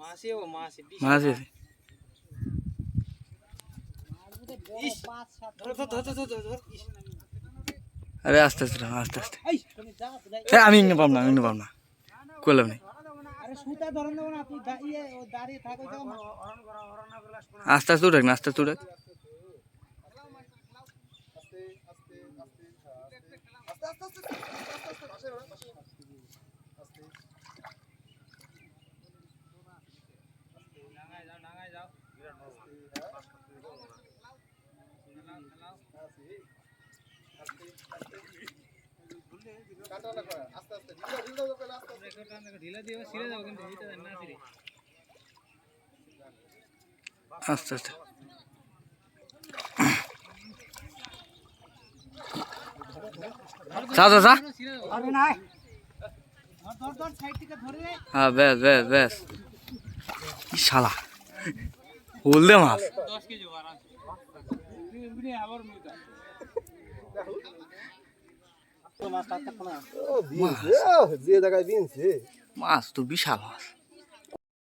মাসে ও মাসে মাছ আছে। আরে আস্তে আস্তে আস্তে আস্তে এই, তুমি যা, যাই। এ আমি ইংনে পাম না ইংনে পাম না করলাম না। আস্তে আস্তে উঠাক না আস্তে আস্তে উঠাক আস্তে আস্তে। থেকে ধরে রে হ্যাঁ বেশ বেশ বেশ শালা। হলদে মাছ। মাছ তো বিশাল মাছ।